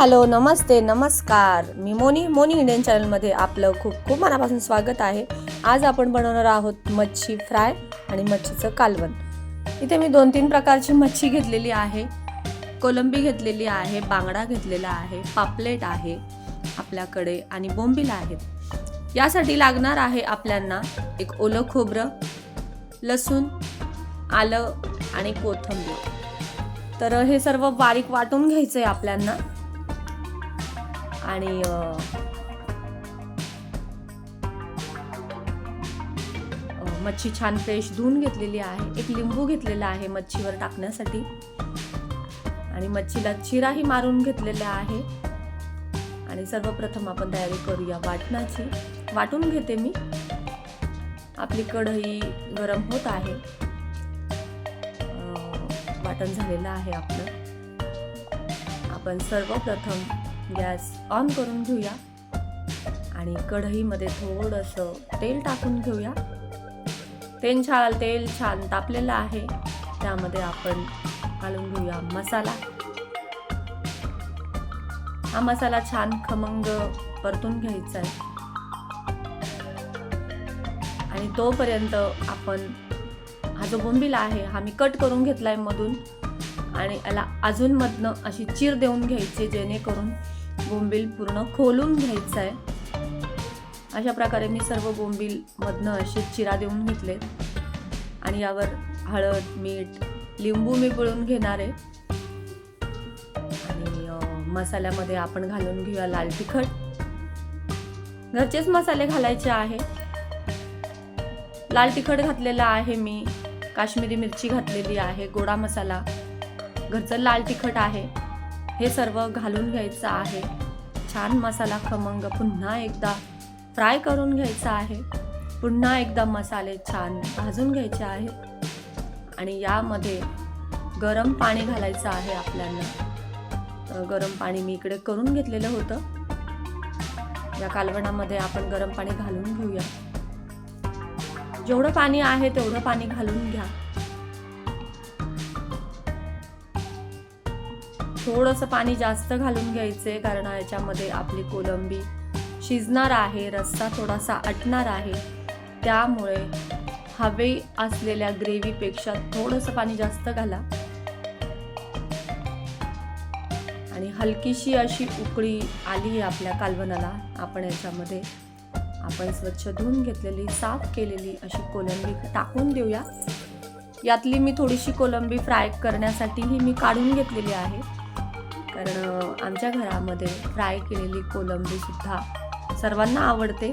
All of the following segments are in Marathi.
हॅलो नमस्ते नमस्कार. मी मोनी मोनी इंडियन चॅनलमध्ये आपलं खूप खूप मनापासून स्वागत आहे. आज आपण बनवणार आहोत मच्छी फ्राय आणि मच्छीचं कालवण. इथे मी दोन तीन प्रकारची मच्छी घेतलेली आहे. कोलंबी घेतलेली आहे बांगडा घेतलेला आहे पापलेट आहे आपल्याकडे आणि बोंबील आहेत. यासाठी लागणार आहे आपल्यांना एक ओलं खोबरं लसूण आलं आणि कोथिंबीर. तर हे सर्व बारीक वाटून घ्यायचं आहे आपल्यांना. आणि मच्छी छान फ्रेश धुवून घेतलेली आहे. एक लिंबू घेतलेला आहे मच्छीवर टाकण्यासाठी. आणि मच्छीला चिराही मारून घेतलेला आहे. आणि सर्वप्रथम आपण तयारी करूया वाटणाची. वाटून घेते मी. आपली कढई गरम होत आहे. वाटण झालेलं आहे आपलं. आपण सर्वप्रथम गॅस ऑन करून घेऊया. आणि कढईमध्ये थोडंसं तेल टाकून घेऊया. तेल छान तेल छान तापलेलं आहे. त्यामध्ये आपण घालून घेऊया मसाला. हा मसाला छान खमंग परतून घ्यायचा आहे. आणि तोपर्यंत आपण हा जो बोंबिला आहे हा मी कट करून घेतलाय मधून. आणि याला अजून मधनं अशी चीर देऊन घ्यायची जेणेकरून बोंबील पूर्ण खोलून घ्यायचं आहे अशा प्रकारे मी सर्व बोंबीलमधनं असे चिरा देऊन घेतले. आणि यावर हळद मीठ लिंबू मी पिळून घेणार आहे. आणि मसाल्यामध्ये आपण घालून घेऊया लाल तिखट. घरचेच मसाले घालायचे आहे. लाल तिखट घातलेला आहे मी. काश्मीरी मिरची घातलेली आहे. गोडा मसाला. घरचं लाल तिखट आहे. हे सर्व घालून घ्यायचं आहे. छान मसाला खमंग पुन्हा एकदा फ्राय करून घ्यायचा आहे. पुन्हा एकदा मसाले छान भाजून घ्यायचे आहेत आणि यामध्ये गरम पाणी घालायचं आहे आपल्याला. गरम पाणी मी इकडे करून घेतलेलं होतं. या कालवणामध्ये आपण गरम पाणी घालून घेऊया. जेवढं पाणी आहे तेवढं पाणी घालून घ्या. थोडंसं पाणी जास्त घालून घ्यायचंय कारण याच्यामध्ये आपली कोलंबी शिजणार आहे रस्सा थोडासा आटणार आहे. त्यामुळे हवे असलेल्या ग्रेव्हीपेक्षा थोडंसं पाणी जास्त घाला. आणि हलकीशी अशी उकळी आली आहे आपल्या कालवणाला आपण याच्यामध्ये आपण स्वच्छ धुवून घेतलेली साफ केलेली अशी कोलंबी टाकून देऊया. यातली मी थोडीशी कोलंबी फ्राय करण्यासाठीही मी काढून घेतलेली आहे. कारण आमच्या घरामध्ये फ्राय केलेली कोलंबी सुद्धा सर्वांना आवडते.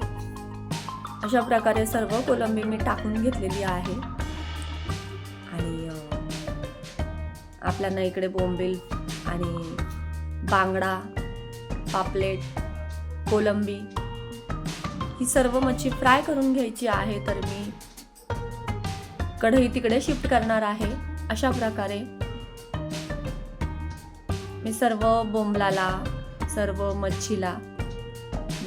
अशा प्रकारे सर्व कोलंबी मी टाकून घेतलेली आहे. आणि आपल्याला इकडे बोंबील आणि बांगडा पापलेट कोलंबी ही सर्व मच्छी फ्राय करून घ्यायची आहे तर मी कढई तिकडे शिफ्ट करणार आहे. अशा प्रकारे मी सर्व बोंबलाला सर्व मच्छीला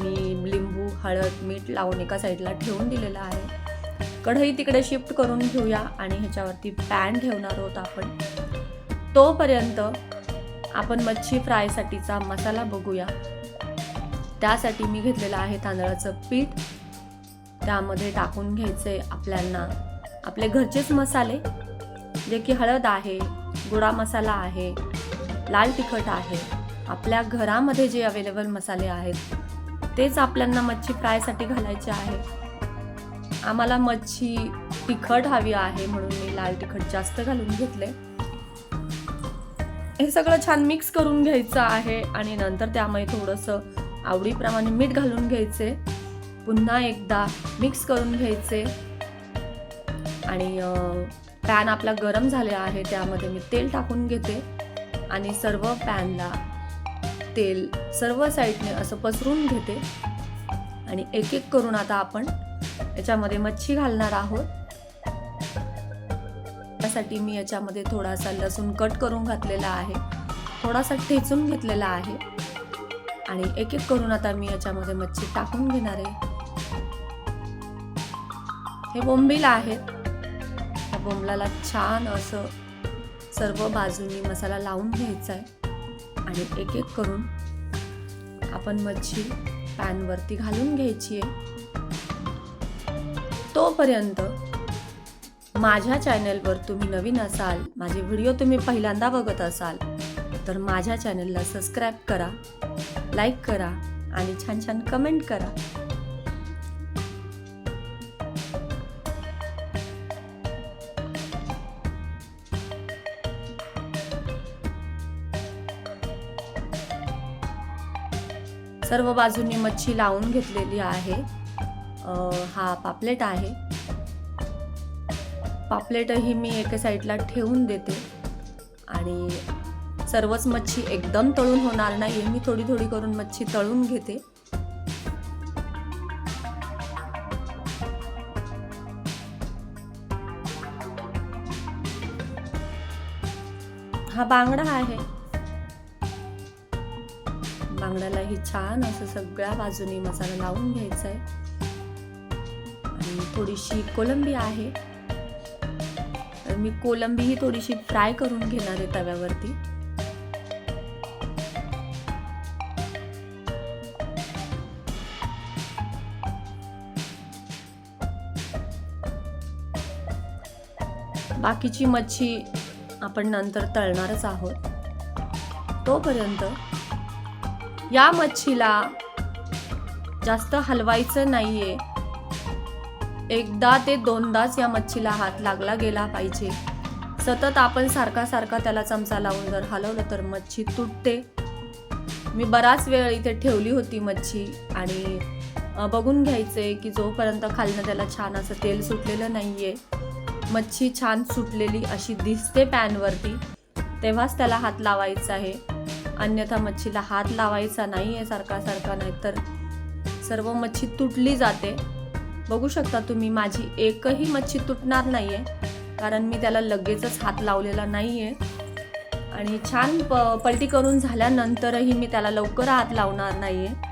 मी लिंबू हळद मीठ लावून एका साईडला ठेवून दिलेलं आहे. कढई तिकडे शिफ्ट करून घेऊया आणि ह्याच्यावरती पॅन ठेवणार आहोत आपण. तोपर्यंत आपण मच्छी फ्रायसाठीचा मसाला बघूया. त्यासाठी मी घेतलेलं आहे तांदळाचं पीठ. त्यामध्ये टाकून घ्यायचे आपल्यांना आपले घरचेच मसाले जे की हळद आहे गोडा मसाला आहे लाल तिखट आहे. आपल्या घरामध्ये जे अवेलेबल मसाले आहेत तेच आपल्यांना मच्छी फ्रायसाठी घालायचे आहे. आम्हाला मच्छी तिखट हवी आहे म्हणून मी लाल तिखट जास्त घालून घेतले. हे सगळं छान मिक्स करून घ्यायचं आहे आणि नंतर त्यामध्ये थोडंसं आवडीप्रमाणे मीठ घालून घ्यायचे. पुन्हा एकदा मिक्स करून घ्यायचे. आणि पॅन आपला गरम झाले आहे त्यामध्ये मी तेल टाकून घेते. आणि सर्व पॅनला तेल सर्व साईडने असं पसरून घेते. आणि एक एक करून आता आपण याच्यामध्ये मच्छी घालणार आहोत. त्यासाठी मी याच्यामध्ये थोडासा लसूण कट करून घातलेला आहे. थोडासा ठेचून घेतलेला आहे. आणि एक एक करून आता मी याच्यामध्ये मच्छी टाकून घेणार आहे. हे बोंबील आहेत त्या बोंबलाला छान असं सर्व बाजूनी मसाला लावून घ्यायचा आहे. आणि एक एक करून आपण मच्छी पॅनवरती घालून घ्यायची आहे. तोपर्यंत माझ्या चॅनलवर तुम्ही नवीन असाल माझे व्हिडिओ तुम्ही पहिल्यांदा बघत असाल तर माझ्या चॅनलला सबस्क्राईब करा लाईक करा आणि छान छान कमेंट करा. सर्व बाजूनी मच्छी लावून घेतलेली आहे. हा पापलेट आहे. पापलेटही मी एका साईडला ठेवून देते. आणि सर्वच मच्छी एकदम तळून होणार नाही मी थोडी थोडी करून मच्छी तळून घेते. हा बांगडा आहे. बांगड्यालाही छान असं सगळ्या बाजूने मसाला लावून घ्यायचा आहे आणि थोडीशी कोलंबी आहे. तर मी कोलंबी ही थोडीशी फ्राय करून घेणार आहे तव्यावरती. बाकीची मच्छी आपण नंतर तळणारच आहोत. तोपर्यंत या मच्छीला जास्त हलवायचं नाहीये. एकदा ते दोनदाच या मच्छीला हात लागला गेला पाहिजे. सतत आपण सारखा सारखा त्याला चमचा लावून जर हलवलं तर मच्छी तुटते. मी बराच वेळ इथे ठेवली होती मच्छी आणि बघून घ्यायचे की जोपर्यंत खालनं त्याला छान असं तेल सुटलेलं नाहीये मच्छी छान सुटलेली अशी दिसते पॅनवरती तेव्हाच त्याला हात लावायचा आहे. अन्यथा मच्छीला हात लावायचा नाही आहे सारखा सारखा नाहीतर सर्व मच्छी तुटली जाते. बघू शकता तुम्ही माझी एकही मच्छी तुटणार नाही आहे कारण मी त्याला लगेचच हात लावलेला नाही आहे आणि छान प पलटी करून झाल्यानंतरही मी त्याला लवकर हात लावणार नाही आहे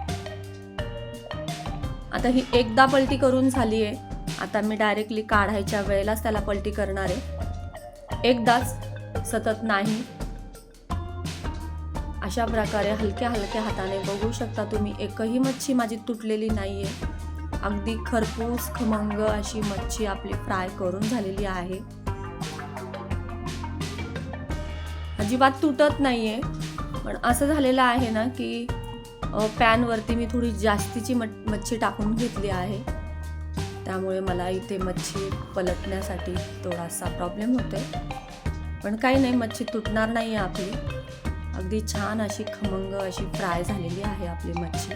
आता ही एकदा पलटी करून झाली आहे आता मी डायरेक्टली काढायच्या वेळेलाच त्याला पलटी करणार. आहे एकदाच सतत नाही. अशा प्रकारे हलक्या हलक्या हाताने बघू शकता तुम्ही. एकही मच्छी माझी तुटलेली नाही आहे अगदी खरपूस खमंग अशी मच्छी आपली फ्राय करून झालेली आहे. अजिबात तुटत नाही आहे पण असं झालेलं आहे ना की पॅनवरती मी थोडी जास्तीची मच्छी टाकून घेतली आहे. त्यामुळे मला इथे मच्छी पलटण्यासाठी थोडासा प्रॉब्लेम होतोय. पण काही नाही मच्छी तुटणार नाही आहे आपली. अगदी छान अशी खमंग अशी फ्राय झालेली आहे आपली मच्छी.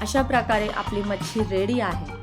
अशा प्रकारे आपली मच्छी रेडी आहे.